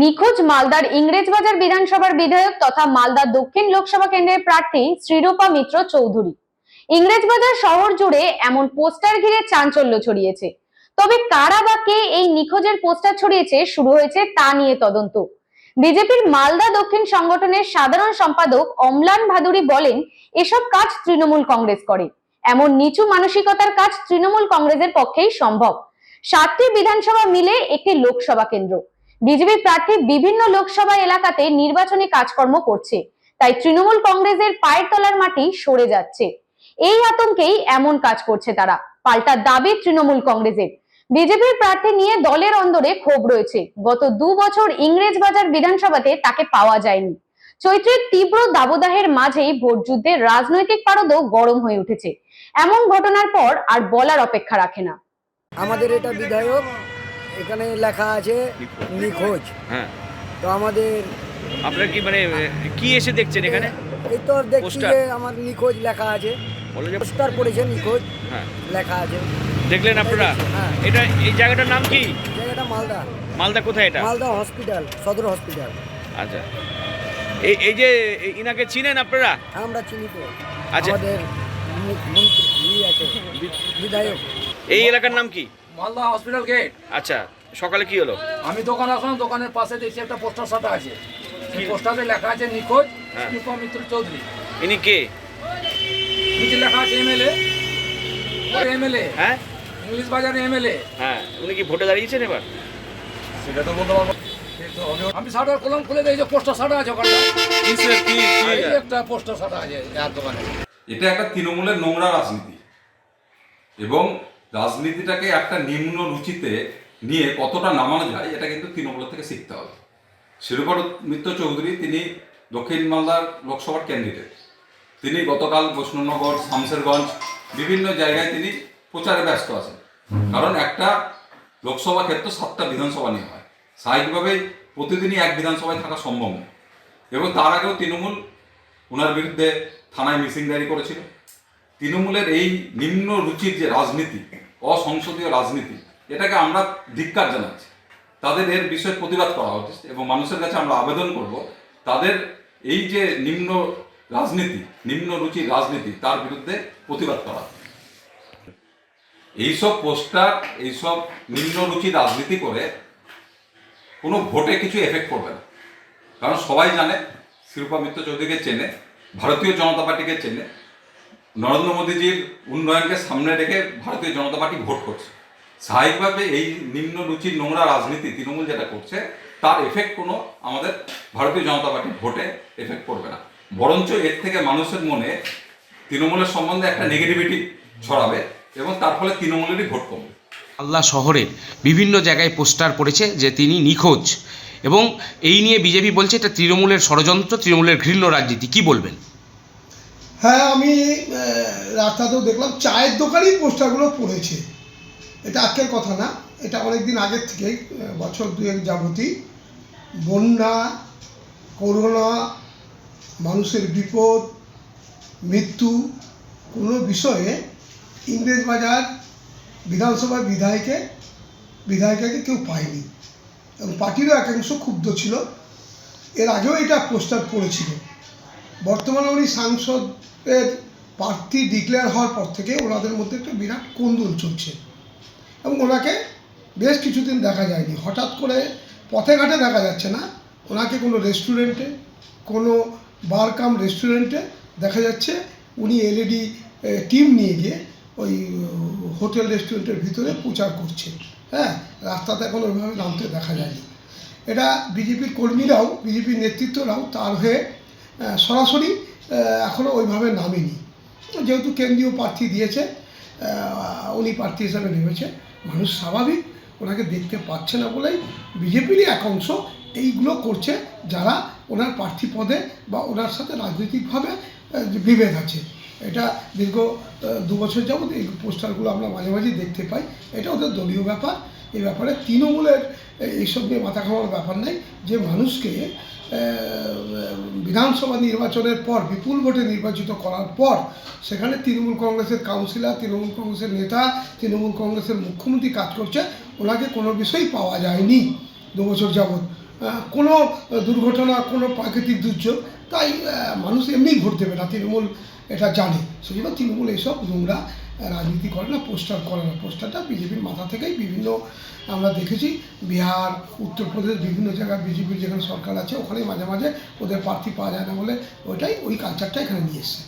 নিখোঁজ মালদার ইংরেজবাজার বিধানসভার বিধায়ক তথা মালদা দক্ষিণ লোকসভা কেন্দ্রের প্রার্থী শ্রীরূপা মিত্র চৌধুরী। ইংরেজবাজার শহর জুড়ে এমন পোস্টার ঘিরে চাঞ্চল্য ছড়িয়েছে। তবে কারা বা কে এই নিখোঁজের পোস্টার ছড়িয়েছে, শুরু হয়েছে তা নিয়ে তদন্ত। বিজেপির মালদা দক্ষিণ সংগঠনের সাধারণ সম্পাদক অম্লান ভাদুরী বলেন, এসব কাজ তৃণমূল কংগ্রেস করে। এমন নিচু মানসিকতার কাজ তৃণমূল কংগ্রেসের পক্ষেই সম্ভব। সাতটি বিধানসভা মিলে একটি লোকসভা কেন্দ্র। বিজেপি প্রার্থী বিভিন্ন লোকসভা এলাকাতে নির্বাচনী কাজকর্ম করছে। তাই তৃণমূল কংগ্রেসের পায়ের তলার মাটি সরে যাচ্ছে। এই আতঙ্কেই এমন কাজ করছে তারা। পাল্টা দাবি তৃণমূল কংগ্রেসের। বিজেপির প্রার্থী নিয়ে দলের অন্দরে ক্ষোভ রয়েছে। গত দু বছর ইংরেজবাজার বিধানসভাতে তাকে পাওয়া যায়নি। চৈত্রের তীব্র দাবদাহের মাঝেই ভোট যুদ্ধের রাজনৈতিক পারদও গরম হয়ে উঠেছে। এমন ঘটনার পর আর বলার অপেক্ষা রাখে না। আমাদের এটা বিধায়ক এখানে লেখা আছে নিখোঁজ। হ্যাঁ। তো আমাদের আপনারা কি মানে কি এসে দেখছেন এখানে? এই তো দেখছি। যে আমার নিখোঁজ লেখা আছে। পোস্টার পড়েছে নিখোঁজ হ্যাঁ। লেখা আছে। দেখলেন আপনারা? হ্যাঁ। এটা এই জায়গাটার নাম কি? জায়গাটা মালদা। মালদা কোথায় এটা? মালদা হসপিটাল সদর হসপিটাল। আচ্ছা। এই এই যে ইনাকে চিনেন আপনারা? আমরা চিনি তো। আচ্ছা। আমাদের মন্ত্রী আছে। বিধায়ক। এই এলাকার নাম কি? Malda hospital gate. আচ্ছা সকালে কি হলো? আমি দোকানে আসলাম দোকানের পাশে দেখছি একটা পোস্টার সাটা আছে। সেই পোস্টারে লেখা আছে নিখোঁজ হ্যাঁ। মিত্র চৌধুরী। ইনি কে? নিচে লেখা আছে এমএলএ। এমএলএ। হ্যাঁ। ইংলিশ বাজারে এমএলএ। হ্যাঁ উনি কি ভোটে দাঁড়িয়েছেন এবার? সেটা তো বলতে পারব আমি শাটার কলম খুলে দিই যে পোস্টার সাটা আছে এই একটা পোস্টার সাটা আছে আর দোকানে। এটা একটা তৃণমূলের নোংরা রাজনীতি। এবং রাজনীতিটাকে একটা নিম্ন রুচিতে নিয়ে কতটা নামানো যায়, এটা কিন্তু তৃণমূলের থেকে শিখতে হবে। শিরূপা মিত্র চৌধুরী তিনি দক্ষিণ মালদার লোকসভার ক্যান্ডিডেট তিনি গতকাল বৈষ্ণবনগর শামসেরগঞ্জ বিভিন্ন জায়গায় তিনি প্রচারে ব্যস্ত আছেন। কারণ একটা লোকসভা ক্ষেত্র সাতটা বিধানসভা নিয়ে হয়। স্বাভাবিকভাবেই প্রতিদিনই এক বিধানসভায় থাকা সম্ভব নয়। এবং তার আগেও তৃণমূল ওনার বিরুদ্ধে থানায় মিসিং ডায়েরি করেছিল। তৃণমূলের এই নিম্ন রুচির যে রাজনীতি অসংসদীয় রাজনীতি, এটাকে আমরা ধিক্কার জানাচ্ছি। তাদের এর বিষয়ে প্রতিবাদ করা উচিত এবং মানুষের কাছে আমরা আবেদন করব, তাদের এই যে নিম্ন রাজনীতি, নিম্ন রুচির রাজনীতি, তার বিরুদ্ধে প্রতিবাদ করা। এইসব পোস্টার, এইসব নিম্ন রুচির রাজনীতি করে কোনো ভোটে কিছু এফেক্ট করবে না। কারণ সবাই জানে শিল্পা মিত্র চৌধুরীকে চেনে, ভারতীয় জনতা পার্টিকে চেনে নরেন্দ্র মোদীজির উন্নয়নকে সামনে রেখে ভারতীয় জনতা পার্টি ভোট করছে। স্বাভাবিকভাবে এই নিম্ন রুচির নোংরা রাজনীতি তৃণমূল যেটা করছে, তার এফেক্ট কোনো আমাদের ভারতীয় জনতা পার্টির ভোটে এফেক্ট করবে না। বরঞ্চ এর থেকে মানুষের মনে তৃণমূলের সম্বন্ধে একটা নেগেটিভিটি ছড়াবে এবং তার ফলে তৃণমূলেরই ভোট কমবে। আল্লাহ শহরের বিভিন্ন জায়গায় পোস্টার পড়েছে যে তিনি নিখোঁজ এবং এই নিয়ে বিজেপি বলছে এটা তৃণমূলের ষড়যন্ত্র, তৃণমূলের ঘৃণ্য রাজনীতি। কি বলবেন? হ্যাঁ আমি রাস্তাতেও দেখলাম চায়ের দোকানেই পোস্টারগুলো পড়েছে। এটা আজকের কথা না, এটা অনেক দিন আগের থেকেই বছর দুয়েক যাবতী বন্যা, করোনা, মানুষের বিপদ, মৃত্যু, কোনো বিষয়ে ইংরেজবাজার বিধানসভা বিধায়কে, বিধায়িকাকে কেউ পায়নি। এবং পার্টিরও একাংশ ক্ষুব্ধ ছিল। এর আগেও এটা পোস্টার পড়েছিল। বর্তমানে উনি সাংসদের প্রার্থী ডিক্লেয়ার হওয়ার পর থেকে ওনাদের মধ্যে একটা বিরাট কোন্দল চলছে। এবং ওনাকে বেশ কিছুদিন দেখা যায়নি। হঠাৎ করে পথে ঘাটে দেখা যাচ্ছে না। ওনাকে কোনো রেস্টুরেন্টে কোনো বার কাম রেস্টুরেন্টে দেখা যাচ্ছে উনি এলইডি টিম নিয়ে গিয়ে ওই হোটেল রেস্টুরেন্টের ভিতরে প্রচার করছে। হ্যাঁ রাস্তাতে এখন ওইভাবে নামতে দেখা যায়নি। এটা বিজেপির কর্মীরাও, বিজেপির নেতৃত্বরাও তার হয়ে সরাসরি এখনও ওইভাবে নামেনি। যেহেতু কেন্দ্রীয় প্রার্থী দিয়েছে উনি প্রার্থী হিসাবে নেমেছে, মানুষ স্বাভাবিক, ওনাকে দেখতে পাচ্ছে না বলেই বিজেপিরই এক অংশ এইগুলো করছে, যারা ওনার প্রার্থী পদে বা ওনার সাথে রাজনৈতিকভাবে বিভেদ আছে। এটা দীর্ঘ দু বছর যাবত এই পোস্টারগুলো আমরা মাঝে মাঝে দেখতে পাই। এটা ওদের দলীয় ব্যাপার এই ব্যাপারে তৃণমূলের এইসব নিয়ে মাথা খাওয়ার ব্যাপার নাই। যে মানুষকে বিধানসভা নির্বাচনের পর, বিপুল ভোটে নির্বাচিত করার পর, সেখানে তৃণমূল কংগ্রেসের কাউন্সিলর, তৃণমূল কংগ্রেসের নেতা, তৃণমূল কংগ্রেসের মুখ্যমন্ত্রী কাজ করছে, ওনাকে কোনো বিষয়ই পাওয়া যায়নি দু বছর যাবৎ। কোনো দুর্ঘটনা, কোনো প্রাকৃতিক দুর্যোগ, তাই মানুষ এমনিই ভোট দেবে না, তৃণমূল এটা জানে। সেই জন্য তৃণমূল এইসব নোংরা রাজনীতি করে না, পোস্টার করে না। পোস্টারটা বিজেপির মাথা থেকেই বিভিন্ন আমরা দেখেছি, বিহার, উত্তরপ্রদেশ, বিভিন্ন জায়গায় বিজেপির যেখানে সরকার আছে, ওখানেই মাঝে মাঝে ওদের প্রার্থী পাওয়া যায় না বলে ওইটাই ওই কালচারটা এখানে নিয়ে এসছে।